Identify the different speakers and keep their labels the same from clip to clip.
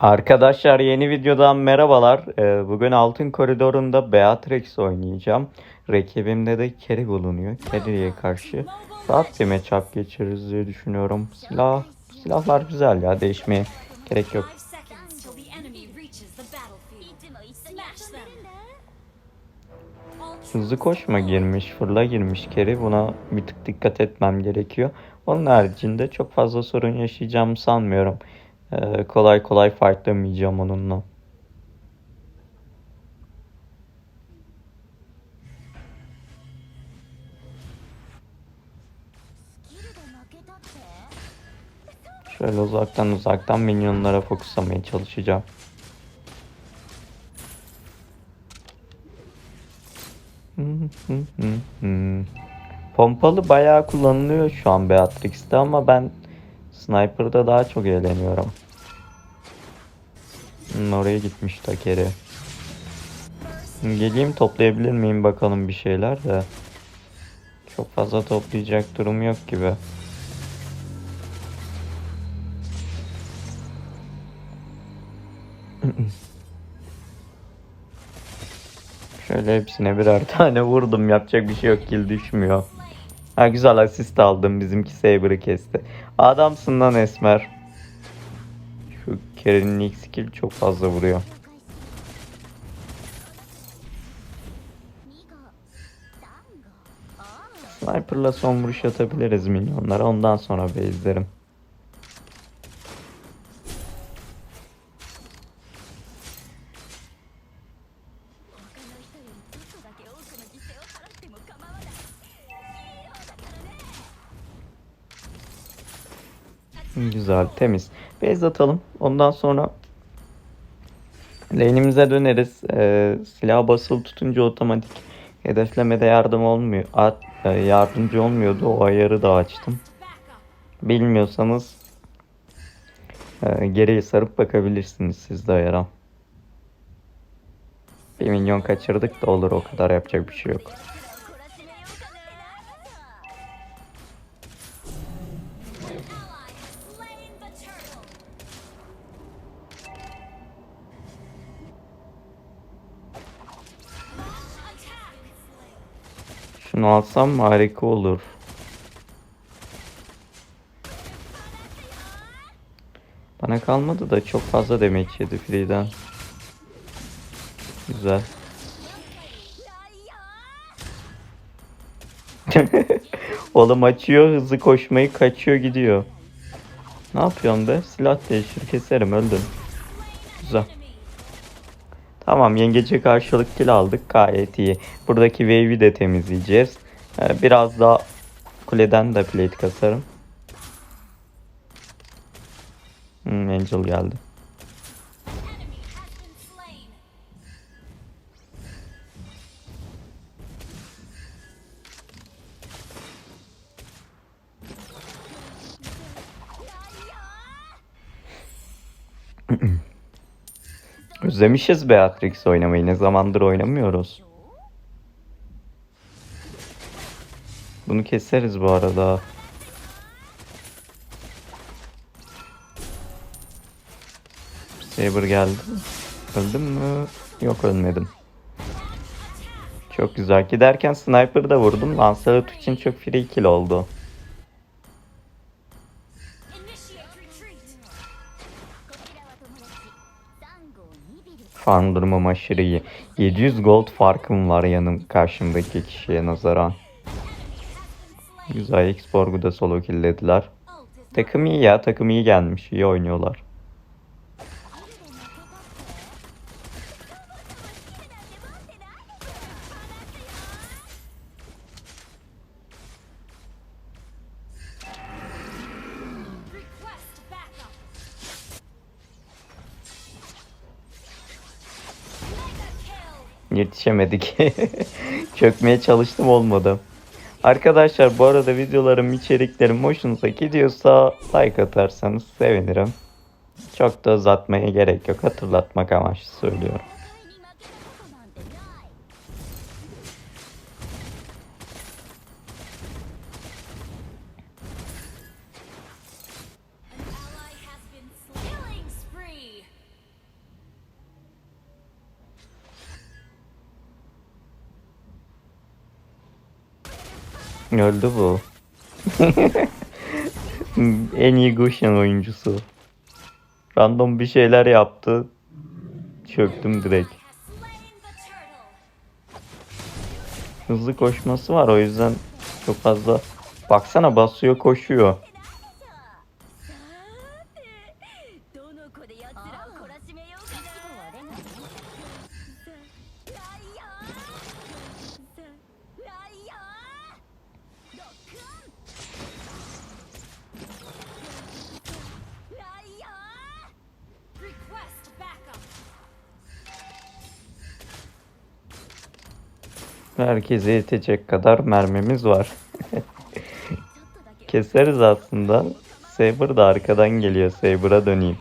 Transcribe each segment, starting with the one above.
Speaker 1: Arkadaşlar yeni videodan merhabalar. Ee, Bugün Altın Koridor'unda Beatrix oynayacağım. Rakibimde de Kerry bulunuyor. Kerry'ye karşı rahat bir matchup geçiririz diye düşünüyorum. Silah, silahlar güzel ya değişmeye gerek yok. Hızlı koşma girmiş, fırla girmiş Kerry. Buna bir tık dikkat etmem gerekiyor. Onun haricinde çok fazla sorun yaşayacağımı sanmıyorum. Ee, kolay kolay fightlamayacağım onunla. Şöyle uzaktan uzaktan minyonlara fokuslamaya çalışacağım. Pompalı bayağı kullanılıyor şu an Beatrix'te ama ben Sniper'da daha çok eğleniyorum. Hmm, oraya gitmiş Takeri. Geleyim toplayabilir miyim bakalım bir şeyler de. Çok fazla toplayacak durum yok gibi. Şöyle hepsine birer tane vurdum. Yapacak bir şey yok. Kill düşmüyor. Ha güzel asist aldım. Bizimki Saber'ı kesti. Adamsın lan Esmer. Şu Kerry'nin ilk skill çok fazla vuruyor. Sniper'la son vuruş atabiliriz minyonlara. Ondan sonra base'lerim. Güzel, temiz. Base atalım. Ondan sonra lane'imize döneriz. Ee, silah basılı tutunca otomatik hedeflemede yardım olmuyor. At, e, yardımcı olmuyordu. O ayarı da açtım. Bilmiyorsanız e, geriye sarıp bakabilirsiniz siz de ayara. Bir milyon kaçırdık da olur o kadar yapacak bir şey yok. Şunu alsam harika olur. Bana kalmadı da çok fazla damage yedi Free'den. Güzel. Oğlum açıyor hızlı koşmayı kaçıyor gidiyor. Ne yapıyorsun be? Silah değiştir keserim öldün. Güzel. Tamam yengece karşılık kill aldık gayet iyi. Buradaki wave'i de temizleyeceğiz. Ee, biraz daha kuleden de plate kasarım. Hmm, Angel geldi. Özlemişiz Beatrix oynamayı. Ne zamandır oynamıyoruz. Bunu keseriz bu arada. Saber geldi. Öldüm mü? Yok ölmedim. Çok güzel. Giderken sniper da vurdum. Lancelot için çok free kill oldu. Durumum aşırı iyi. 700 gold farkım var yanım karşımdaki kişiye nazaran. Güzel X-Borg'u da solo
Speaker 2: is
Speaker 1: Takım iyi ya. Takım iyi gelmiş. iyi oynuyorlar. Yetişemedik. Çökmeye çalıştım olmadı. Arkadaşlar bu arada videolarım, içeriklerim hoşunuza gidiyorsa like atarsanız sevinirim. Çok da uzatmaya gerek yok. Hatırlatmak amaçlı söylüyorum. Öldü bu. en iyi Gushen oyuncusu. Random bir şeyler yaptı. Çöktüm direkt. Hızlı koşması var o yüzden çok fazla. Baksana basıyor koşuyor. herkese yetecek kadar mermimiz var. Keseriz aslında. Saber da arkadan geliyor. Saber'a döneyim.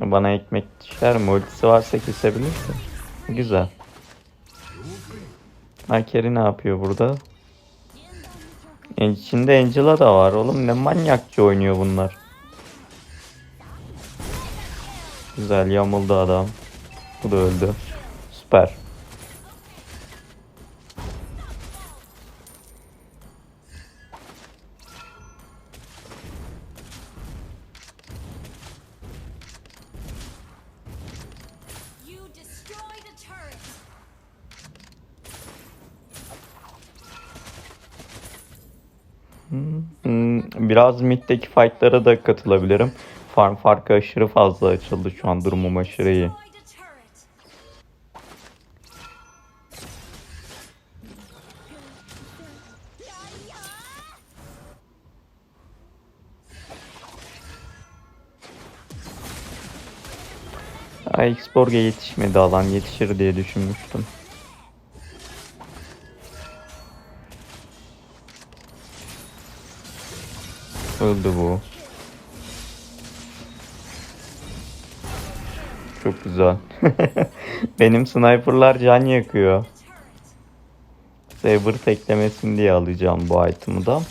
Speaker 1: Bana ekmek düşer mi? Ultisi varsa kesebilirsin. Güzel. Makeri ne yapıyor burada? E, içinde Angela da var oğlum. Ne manyakça oynuyor bunlar. Güzel yamuldu adam. Bu da öldü. Süper. Biraz middeki fightlara da katılabilirim. Farm farkı aşırı fazla açıldı şu an durumum aşırı iyi. Ay Xborg'a yetişmedi alan yetişir diye düşünmüştüm. Öldü bu. Çok güzel. Benim sniperlar can yakıyor. Saber teklemesin diye alacağım bu item'ı da.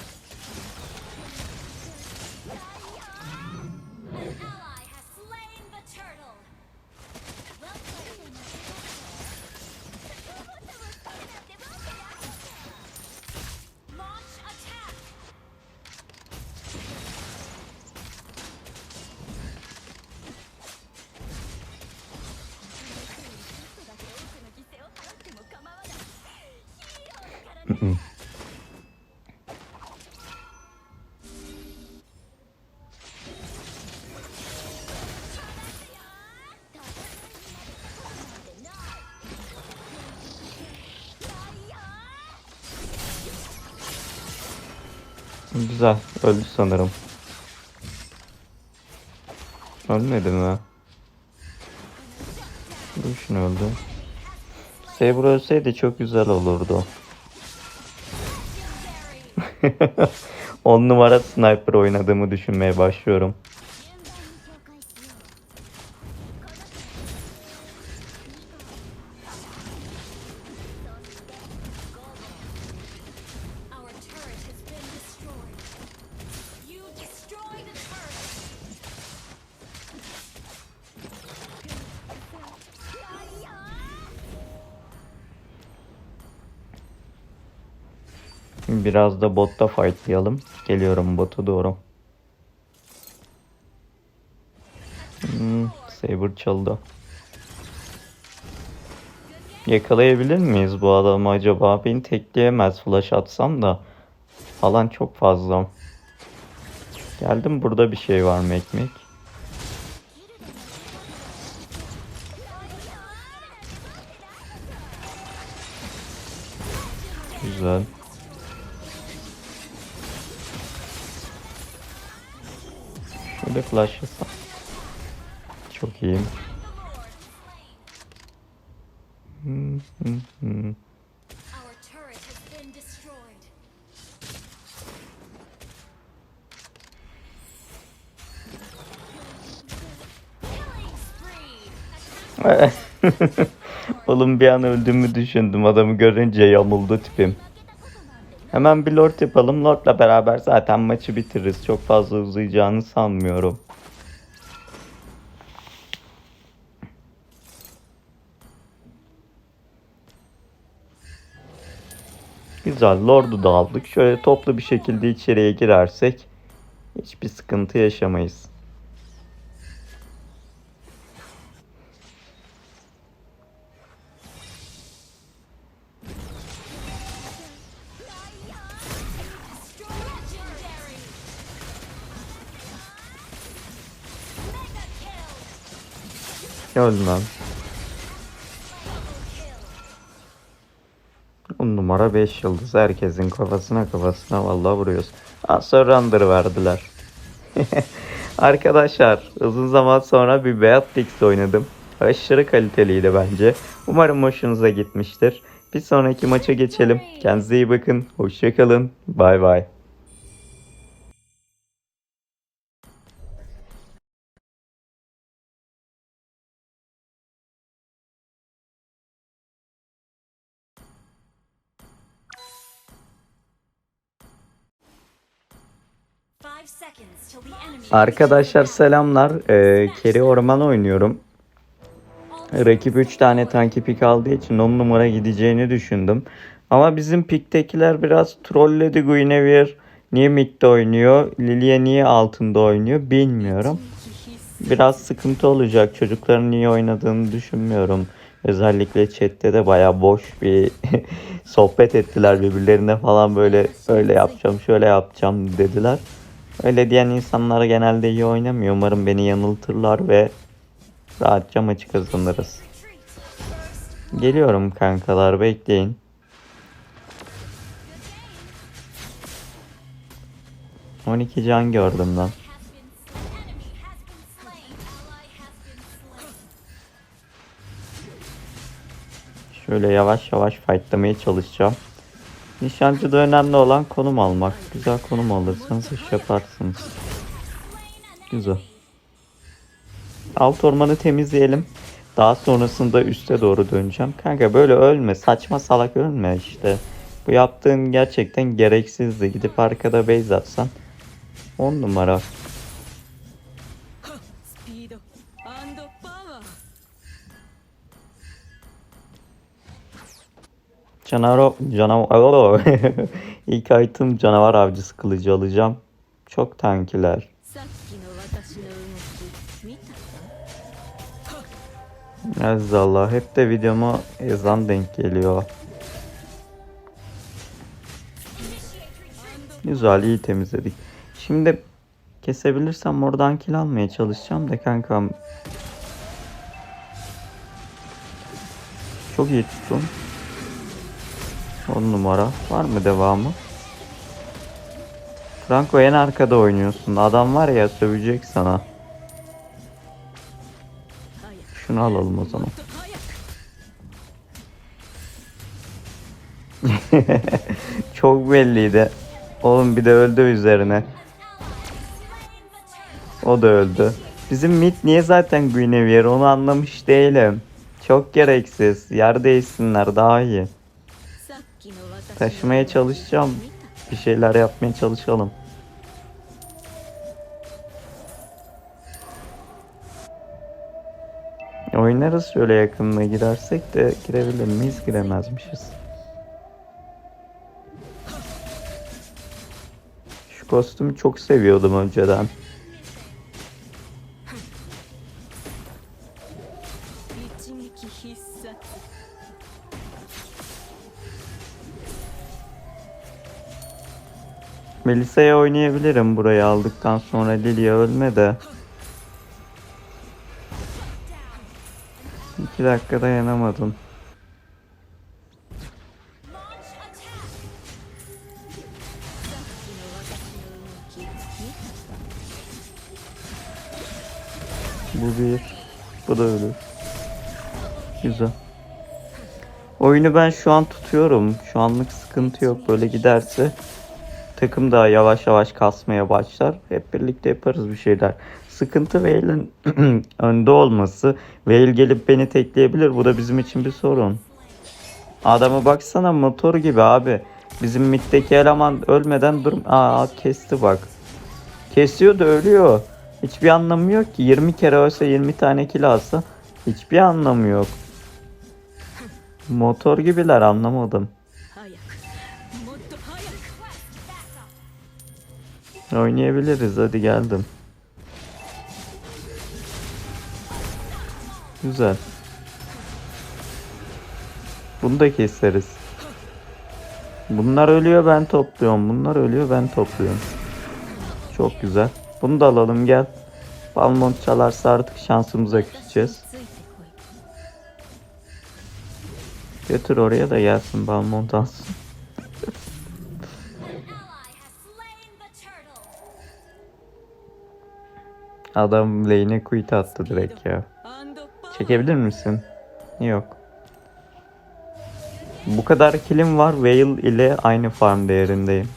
Speaker 1: Güzel. Öldü sanırım. Ölmedi mi? Lucian öldü. Saber ölseydi çok güzel olurdu.
Speaker 2: Legendary.
Speaker 1: 10 numara sniper oynadığımı düşünmeye başlıyorum. Biraz da botta fightlayalım. Geliyorum bota doğru. Hmm, Saber çaldı. Yakalayabilir miyiz bu adamı acaba? Beni tekleyemez flash atsam da. Alan çok fazla. Geldim burada bir şey var mı
Speaker 2: been destroyed. Killing spree.
Speaker 1: Oğlum bir an öldüğümü düşündüm. Adamı görünce yamuldu tipim. Hemen bir lord yapalım. Lord'la beraber zaten maçı bitiririz. Çok fazla uzayacağını sanmıyorum. Güzel. Lord'u da aldık. Şöyle toplu bir şekilde içeriye girersek hiçbir sıkıntı yaşamayız.
Speaker 2: Double kill.
Speaker 1: 10 numara 5 yıldız. Herkesin kafasına kafasına vallahi vuruyoruz. Ha, surrender verdiler. Arkadaşlar uzun zaman sonra bir Beatrix oynadım. Aşırı kaliteliydi bence. Umarım hoşunuza gitmiştir. Bir sonraki maça geçelim. Kendinize iyi bakın. Hoşçakalın. Bay bay. Arkadaşlar selamlar. Ee, Keri Orman oynuyorum. Rakip 3 tane tanki pik aldığı için 10 numara gideceğini düşündüm. Ama bizim piktekiler biraz trolledi Guinevere. Niye midde oynuyor? Lilia niye altında oynuyor? Bilmiyorum. Biraz sıkıntı olacak. Çocukların niye oynadığını düşünmüyorum. Özellikle chatte de baya boş bir sohbet ettiler birbirlerine falan böyle öyle yapacağım şöyle yapacağım dediler. Öyle diyen insanlar genelde iyi oynamıyor. Umarım beni yanıltırlar ve rahatça maçı kazanırız. Geliyorum kankalar bekleyin.
Speaker 2: game.
Speaker 1: 12 can gördüm lan. Şöyle yavaş yavaş fightlamaya çalışacağım. Nişancıda önemli olan konum almak. Güzel konum alırsanız iş yaparsınız. Güzel. Alt ormanı temizleyelim. Daha sonrasında üste doğru döneceğim. Kanka böyle ölme. Saçma salak ölme işte. Bu yaptığın gerçekten gereksizdi. Gidip arkada base atsan. 10 numara. Canavar canavar ilk item canavar avcısı kılıcı alacağım. Çok tankiler. Ezzallah hep de videoma ezan denk geliyor. Güzel iyi temizledik. Şimdi kesebilirsem oradan kill almaya çalışacağım da kankam. Çok iyi tuttum. 10 numara. Var mı devamı? Franco en arkada oynuyorsun. Adam var ya sövecek sana. Şunu alalım o zaman. Çok belliydi. Oğlum bir de öldü üzerine. O da öldü. Bizim mid niye zaten Guinevere onu anlamış değilim. Çok gereksiz. Yer değişsinler daha iyi. Taşımaya çalışacağım. Bir şeyler yapmaya çalışalım. Oynarız şöyle yakınına girersek de girebilir miyiz? Giremezmişiz. Şu kostümü çok seviyordum önceden. Melisa'ya oynayabilirim burayı aldıktan sonra Lilia ölme de. 2 dakika dayanamadım. Bu bir. Bu da ölür. Güzel. Oyunu ben şu an tutuyorum. Şu anlık sıkıntı yok. Böyle giderse takım da yavaş yavaş kasmaya başlar. Hep birlikte yaparız bir şeyler. Sıkıntı Vale'in önde olması. Vale gelip beni tekleyebilir. Bu da bizim için bir sorun. Adama baksana motor gibi abi. Bizim middeki eleman ölmeden dur. Aa kesti bak. Kesiyor da ölüyor. Hiçbir anlamı yok ki. 20 kere ölse 20 tane kill alsa hiçbir anlamı yok. Motor gibiler anlamadım. Oynayabiliriz hadi geldim. Güzel. Bunu da keseriz. Bunlar ölüyor ben topluyorum. Bunlar ölüyor ben topluyorum. Çok güzel. Bunu da alalım gel. Balmont çalarsa artık şansımıza
Speaker 3: küçeceğiz.
Speaker 1: Götür oraya da gelsin Balmont alsın. Adam lane'e quit attı direkt ya. Çekebilir misin? Yok. Bu kadar kilim var. Veil ile aynı farm değerindeyim.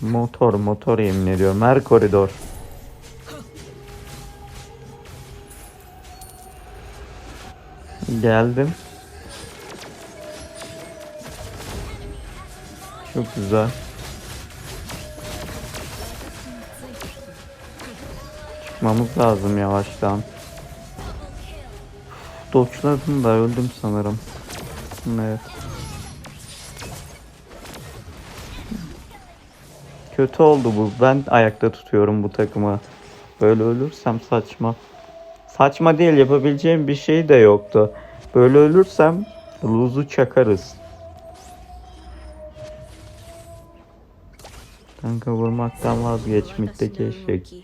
Speaker 1: Motor motor yemin ediyorum. Her koridor. Geldim. Çok güzel. Çıkmamız lazım yavaştan. Doçladım da öldüm sanırım. Evet. Kötü oldu bu. Ben ayakta tutuyorum bu takımı. Böyle ölürsem saçma. Saçma değil yapabileceğim bir şey de yoktu. Böyle ölürsem lose'u çakarız. Kanka vurmaktan vazgeç
Speaker 3: mitteki
Speaker 1: eşek.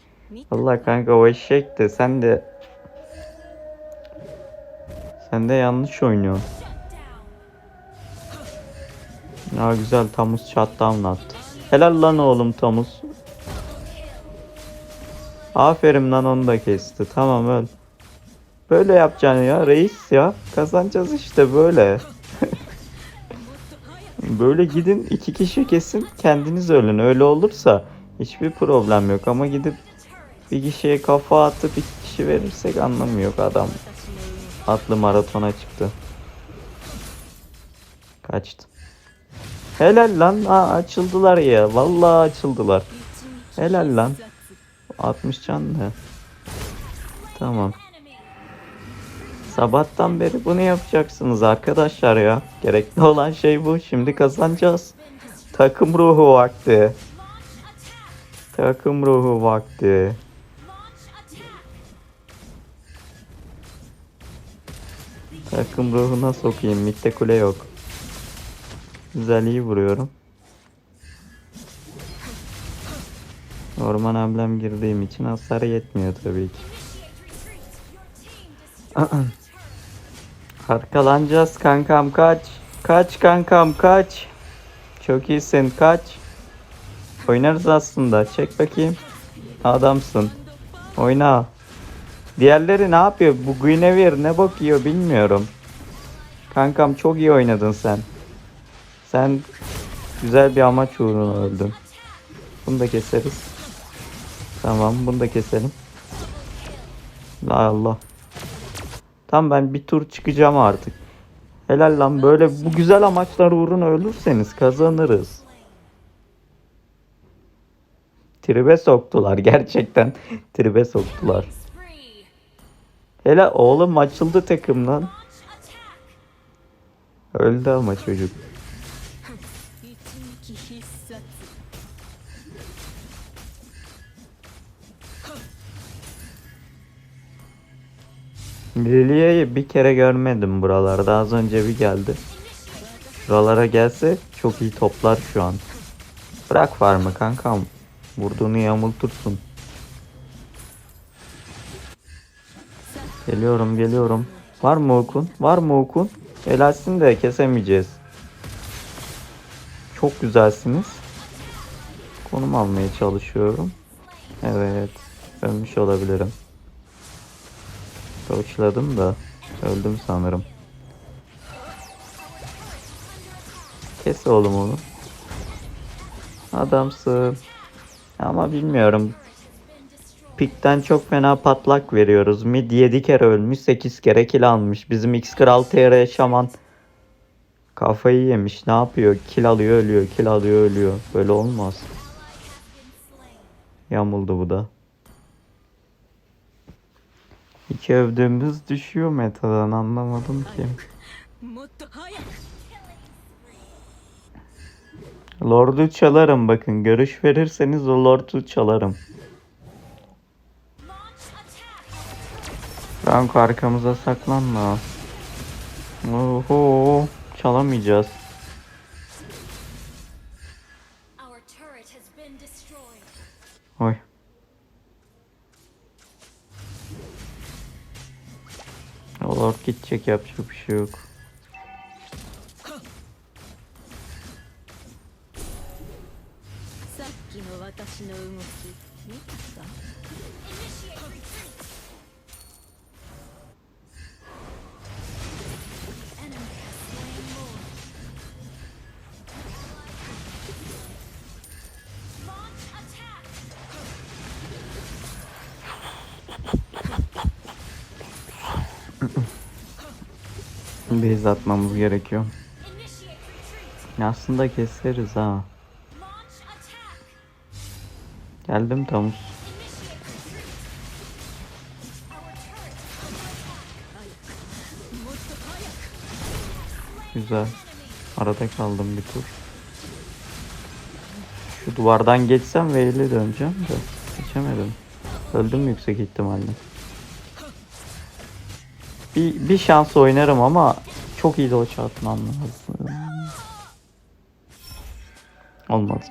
Speaker 1: Allah kanka o eşek de sen de sen de yanlış oynuyorsun. Ya güzel Tamus shutdown attı. Helal lan oğlum Tamus. Aferin lan onu da kesti. Tamam öl. Böyle yapacaksın ya reis ya. Kazanacağız işte böyle. Böyle gidin iki kişi kesin kendiniz ölün. Öyle olursa hiçbir problem yok ama gidip bir kişiye kafa atıp iki kişi verirsek anlamı yok adam. Atlı maratona çıktı. Kaçtı. Helal lan. Aa, açıldılar ya. Vallahi açıldılar. Helal lan. 60 can da. Tamam. Sabahtan beri bunu yapacaksınız arkadaşlar ya. Gerekli olan şey bu. Şimdi kazanacağız. Takım ruhu vakti. Takım ruhu vakti. Takım ruhuna sokayım. Mitte kule yok. Güzel iyi vuruyorum. Orman amblem girdiğim için hasar yetmiyor tabii ki. Arkalanacağız kankam kaç. Kaç kankam kaç. Çok iyisin kaç. Oynarız aslında. Çek bakayım. Adamsın. Oyna. Diğerleri ne yapıyor? Bu Guinevere ne bakıyor bilmiyorum. Kankam çok iyi oynadın sen. Sen güzel bir amaç uğruna öldün. Bunu da keseriz. Tamam bunu da keselim. La Allah. Tam ben bir tur çıkacağım artık. Helal lan böyle bu güzel amaçlar uğruna ölürseniz kazanırız. Tribe soktular gerçekten. Tribe soktular. Helal oğlum açıldı takımdan. Öldü ama çocuk. Lilia'yı bir kere görmedim buralarda. Az önce bir geldi. Buralara gelse çok iyi toplar şu an. Bırak farmı kankam. Vurduğunu yamultursun. Geliyorum geliyorum. Var mı okun? Var mı okun? Helalsin de kesemeyeceğiz. Çok güzelsiniz. Konum almaya çalışıyorum. Evet. Ölmüş olabilirim. Doçladım da öldüm sanırım. Kes oğlum onu. Adamsın. Ama bilmiyorum. Pikten çok fena patlak veriyoruz. Mid 7 kere ölmüş 8 kere kill almış. Bizim X Kral TR yaşaman kafayı yemiş. Ne yapıyor? Kill alıyor ölüyor. Kill alıyor ölüyor. Böyle olmaz. Yamuldu bu da. İki övdüğümüz düşüyor metadan anlamadım ki. Lord'u çalarım bakın. Görüş verirseniz o Lord'u çalarım. Rank arkamıza saklanma. Oho çalamayacağız. Lord gidecek yapacak bir şey yok. Base atmamız gerekiyor. Aslında keseriz ha. Geldim Tamus. Güzel. Arada kaldım bir tur. Şu duvardan geçsem ve döneceğim de geçemedim. Öldüm yüksek ihtimalle. Bir, bir şans oynarım ama çok iyi de o çarpmam lazım. Olmadı.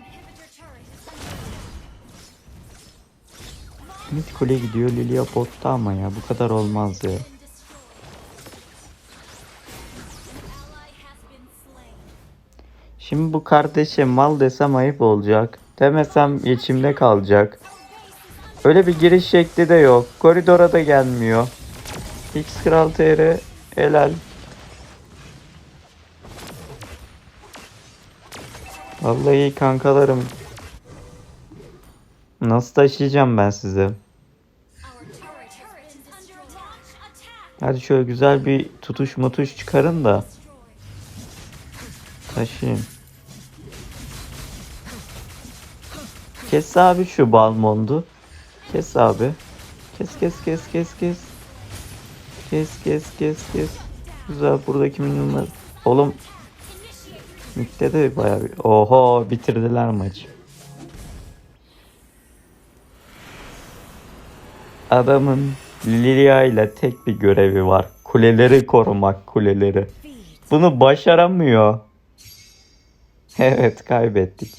Speaker 1: Mid kule gidiyor Lilia botta ama ya bu kadar olmaz ya. Şimdi bu kardeşe mal desem ayıp olacak. Demesem içimde kalacak. Öyle bir giriş şekli de yok. Koridora da gelmiyor. X Kral TR helal. Vallahi iyi kankalarım. Nasıl taşıyacağım ben sizi? Hadi şöyle güzel bir tutuş mutuş çıkarın da taşıyın. Kes abi şu Balmond'u. Kes abi. Kes kes kes kes kes. Kes kes kes kes. Güzel buradaki minyonlar. Oğlum. Mid'de de bayağı bir... Oho bitirdiler maçı. Adamın Lilia ile tek bir görevi var. Kuleleri korumak kuleleri. Bunu başaramıyor. Evet kaybettik.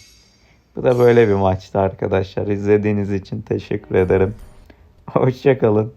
Speaker 1: Bu da böyle bir maçtı arkadaşlar. İzlediğiniz için teşekkür ederim. Hoşçakalın.